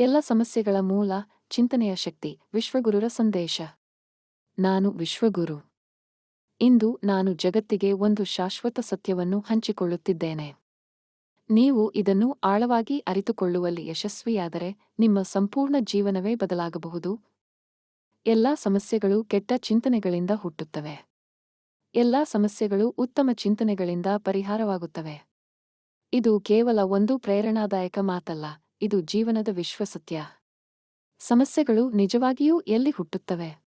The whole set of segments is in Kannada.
ಎಲ್ಲ ಸಮಸ್ಯೆಗಳ ಮೂಲ ಚಿಂತನೆಯ ಶಕ್ತಿ, ವಿಶ್ವಗುರುರ ಸಂದೇಶ. ನಾನು ವಿಶ್ವಗುರು. ಇಂದು ನಾನು ಜಗತ್ತಿಗೆ ಒಂದು ಶಾಶ್ವತ ಸತ್ಯವನ್ನು ಹಂಚಿಕೊಳ್ಳುತ್ತಿದ್ದೇನೆ. ನೀವು ಇದನ್ನು ಆಳವಾಗಿ ಅರಿತುಕೊಳ್ಳುವಲ್ಲಿ ಯಶಸ್ವಿಯಾದರೆ ನಿಮ್ಮ ಸಂಪೂರ್ಣ ಜೀವನವೇ ಬದಲಾಗಬಹುದು. ಎಲ್ಲಾ ಸಮಸ್ಯೆಗಳು ಕೆಟ್ಟ ಚಿಂತನೆಗಳಿಂದ ಹುಟ್ಟುತ್ತವೆ. ಎಲ್ಲ ಸಮಸ್ಯೆಗಳು ಉತ್ತಮ ಚಿಂತನೆಗಳಿಂದ ಪರಿಹಾರವಾಗುತ್ತವೆ. ಇದು ಕೇವಲ ಒಂದು ಪ್ರೇರಣಾದಾಯಕ ಮಾತಲ್ಲ. ಇದು ಜೀವನದ ವಿಶ್ವಸತ್ಯ ಸಮಸ್ಯೆಗಳು ನಿಜವಾಗಿಯೂ ಎಲ್ಲಿ ಹುಟ್ಟುತ್ತವೆ?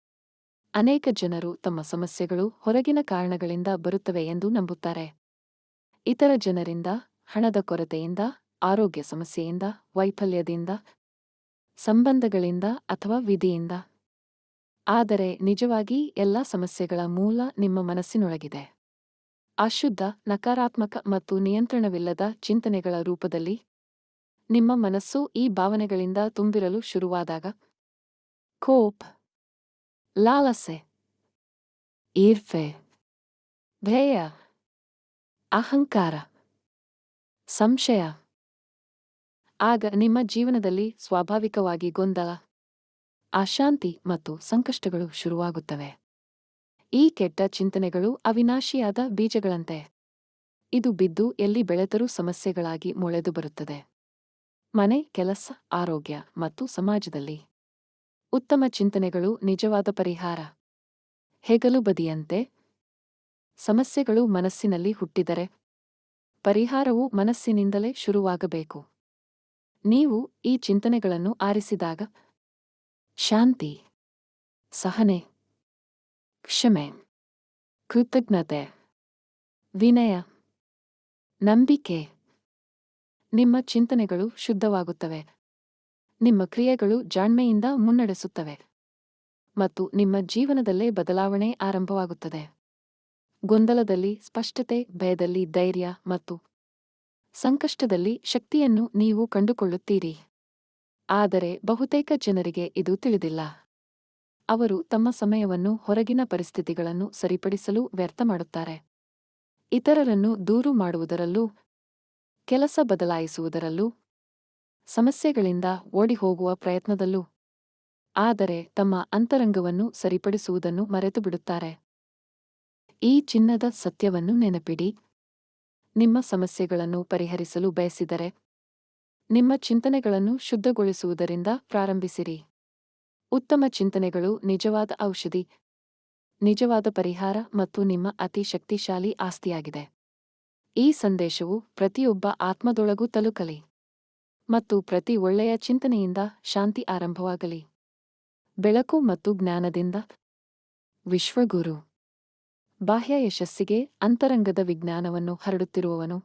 ಅನೇಕ ಜನರು ತಮ್ಮ ಸಮಸ್ಯೆಗಳು ಹೊರಗಿನ ಕಾರಣಗಳಿಂದ ಬರುತ್ತವೆ ಎಂದು ನಂಬುತ್ತಾರೆ. ಇತರ ಜನರಿಂದ, ಹಣದ ಕೊರತೆಯಿಂದ, ಆರೋಗ್ಯ ಸಮಸ್ಯೆಯಿಂದ, ವೈಫಲ್ಯದಿಂದ, ಸಂಬಂಧಗಳಿಂದ ಅಥವಾ ವಿಧಿಯಿಂದ. ಆದರೆ ನಿಜವಾಗಿ ಎಲ್ಲಾ ಸಮಸ್ಯೆಗಳ ಮೂಲ ನಿಮ್ಮ ಮನಸ್ಸಿನೊಳಗಿದೆ. ಅಶುದ್ಧ, ನಕಾರಾತ್ಮಕ ಮತ್ತು ನಿಯಂತ್ರಣವಿಲ್ಲದ ಚಿಂತನೆಗಳ ರೂಪದಲ್ಲಿ ನಿಮ್ಮ ಮನಸ್ಸು ಈ ಭಾವನೆಗಳಿಂದ ತುಂಬಿರಲು ಶುರುವಾದಾಗ ಕೋಪ್, ಲಾಲಸೆ, ಈರ್ಫೆ ಭೇಯ ಅಹಂಕಾರ, ಸಂಶಯ. ಆಗ ನಿಮ್ಮ ಜೀವನದಲ್ಲಿ ಸ್ವಾಭಾವಿಕವಾಗಿ ಗೊಂದಲ, ಅಶಾಂತಿ ಮತ್ತು ಸಂಕಷ್ಟಗಳು ಶುರುವಾಗುತ್ತವೆ. ಈ ಕೆಟ್ಟ ಚಿಂತನೆಗಳು ಅವಿನಾಶಿಯಾದ ಬೀಜಗಳಂತೆ. ಇದು ಬಿದ್ದು ಎಲ್ಲಿ ಬೆಳೆದರೂ ಸಮಸ್ಯೆಗಳಾಗಿ ಮೊಳೆದು ಬರುತ್ತದೆ. ಮನೆ, ಕೆಲಸ, ಆರೋಗ್ಯ ಮತ್ತು ಸಮಾಜದಲ್ಲಿ ಉತ್ತಮ ಚಿಂತನೆಗಳು ನಿಜವಾದ ಪರಿಹಾರ. ಹೆಗಲು ಬದಿಯಂತೆ ಸಮಸ್ಯೆಗಳು ಮನಸ್ಸಿನಲ್ಲಿ ಹುಟ್ಟಿದರೆ ಪರಿಹಾರವು ಮನಸ್ಸಿನಿಂದಲೇ ಶುರುವಾಗಬೇಕು. ನೀವು ಈ ಚಿಂತನೆಗಳನ್ನು ಆರಿಸಿದಾಗ ಶಾಂತಿ, ಸಹನೆ, ಕ್ಷಮೆ, ಕೃತಜ್ಞತೆ, ವಿನಯ, ನಂಬಿಕೆ ನಿಮ್ಮ ಚಿಂತನೆಗಳು ಶುದ್ಧವಾಗುತ್ತವೆ. ನಿಮ್ಮ ಕ್ರಿಯೆಗಳು ಜಾಣ್ಮೆಯಿಂದ ಮುನ್ನಡೆಸುತ್ತವೆ. ಮತ್ತು ನಿಮ್ಮ ಜೀವನದಲ್ಲೇ ಬದಲಾವಣೆ ಆರಂಭವಾಗುತ್ತದೆ. ಗೊಂದಲದಲ್ಲಿ, ಸ್ಪಷ್ಟತೆ, ಭಯದಲ್ಲಿ ಧೈರ್ಯ ಮತ್ತು ಸಂಕಷ್ಟದಲ್ಲಿ ಶಕ್ತಿಯನ್ನು ನೀವು ಕಂಡುಕೊಳ್ಳುತ್ತೀರಿ. ಆದರೆ ಬಹುತೇಕ ಜನರಿಗೆ ಇದು ತಿಳಿದಿಲ್ಲ. ಅವರು ತಮ್ಮ ಸಮಯವನ್ನು ಹೊರಗಿನ ಪರಿಸ್ಥಿತಿಗಳನ್ನು ಸರಿಪಡಿಸಲು ವ್ಯರ್ಥ ಮಾಡುತ್ತಾರೆ. ಇತರರನ್ನು ದೂರು ಮಾಡುವುದರಲ್ಲೂ ಕೆಲಸ ಬದಲಾಯಿಸುವುದರಲ್ಲೂ, ಸಮಸ್ಯೆಗಳಿಂದ ಓಡಿಹೋಗುವ ಪ್ರಯತ್ನದಲ್ಲೂ, ಆದರೆ ತಮ್ಮ ಅಂತರಂಗವನ್ನು ಸರಿಪಡಿಸುವುದನ್ನು ಮರೆತು ಬಿಡುತ್ತಾರೆ ಈ ಚಿನ್ನದ ಸತ್ಯವನ್ನು ನೆನಪಿಡಿ. ನಿಮ್ಮ ಸಮಸ್ಯೆಗಳನ್ನು ಪರಿಹರಿಸಲು ಬಯಸಿದರೆ, ನಿಮ್ಮ ಚಿಂತನೆಗಳನ್ನು ಶುದ್ಧಗೊಳಿಸುವುದರಿಂದ ಪ್ರಾರಂಭಿಸಿರಿ. ಉತ್ತಮ ಚಿಂತನೆಗಳು ನಿಜವಾದ ಔಷಧಿ, ನಿಜವಾದ ಪರಿಹಾರ ಮತ್ತು ನಿಮ್ಮ ಅತಿ ಶಕ್ತಿಶಾಲಿ ಆಸ್ತಿಯಾಗಿದೆ. ಈ ಸಂದೇಶವು ಪ್ರತಿಯೊಬ್ಬ ಆತ್ಮದೊಳಗೂ ತಲುಕಲಿ ಮತ್ತು ಪ್ರತಿ ಒಳ್ಳೆಯ ಚಿಂತನೆಯಿಂದ ಶಾಂತಿ ಆರಂಭವಾಗಲಿ. ಬೆಳಕು ಮತ್ತು ಜ್ಞಾನದಿಂದ ವಿಶ್ವಗುರು. ಬಾಹ್ಯ ಯಶಸ್ಸಿಗೆ ಅಂತರಂಗದ ವಿಜ್ಞಾನವನ್ನು ಹರಡುತ್ತಿರುವವನು